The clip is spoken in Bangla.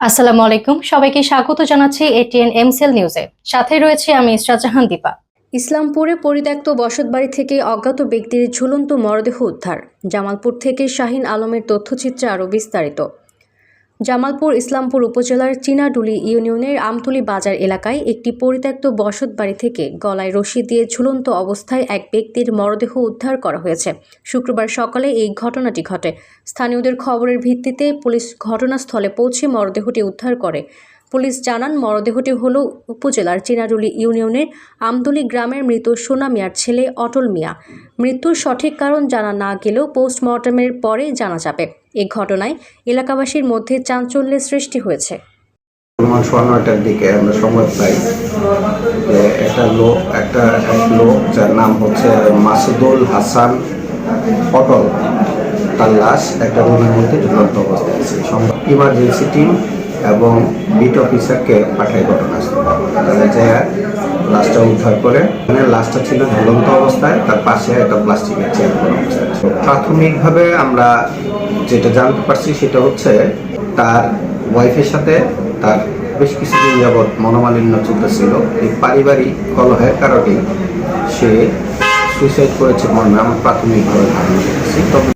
আসসালামু আলাইকুম। সবাইকে স্বাগত জানাচ্ছি এটিএন এমসেল নিউজে সাথে রয়েছে আমি শাহজাহান জাহান দীপা। ইসলামপুরে পরিত্যক্ত বসতবাড়ি থেকে অজ্ঞাত ব্যক্তির ঝুলন্ত মরদেহ উদ্ধার। জামালপুর থেকে শাহিন আলমের তথ্যচিত্রে আরও বিস্তারিত। জামালপুর ইসলামপুর উপজেলার চীনাডুলি ইউনিয়নের আমতুলি বাজার এলাকায় একটি পরিত্যক্ত বসত বাড়ি থেকে গলায় রশি দিয়ে ঝুলন্ত অবস্থায় এক ব্যক্তির মরদেহ উদ্ধার করা হয়েছে। শুক্রবার সকালে এই ঘটনাটি ঘটে। স্থানীয়দের খবরের ভিত্তিতে পুলিশ ঘটনাস্থলে পৌঁছে মরদেহটি উদ্ধার করে। পুলিশ জানান, মরদেহটি হল উপজেলার চিনারুলি ইউনিয়নের আমদুলি গ্রামের মৃত সোনা মিয়ার ছেলে অটল মিয়া। মৃত্যুর সঠিক কারণ জানা না গেলেও পোস্টমর্টমের পরে জানা যাবে। এ ঘটনায় এলাকাবাসীর মধ্যে চাঞ্চল্যের সৃষ্টি হয়েছে। সোয়া নয়টার দিকে আমরা সংবাদ পাই যে একটা লোক, একটা এক লোক যার নাম হচ্ছে মাসুদুল হাসান পটল তার লাশ একটা রুমের মধ্যে ঝুলন্ত অবস্থায় আছে। ইমার্জেন্সি টিম এবং বিট অফিসারকে পাঠায় ঘটনাস্থলে। তারা যে লাশটা উদ্ধার করে মানে লাশটা ছিল ঝুলন্ত অবস্থায়, তার পাশে একটা প্লাস্টিকের চেয়ার প্রাথমিকভাবে আমরা যেটা জানতে পারছি সেটা হচ্ছে, তার ওয়াইফের সাথে তার বেশ কিছুদিন যাবৎ মনোমালিন্য চলতেছিল। এই পারিবারিক কলহের কারণে সে সুইসাইড করেছে মর্মে আমরা প্রাথমিকভাবে ধারণা করতেছি তবে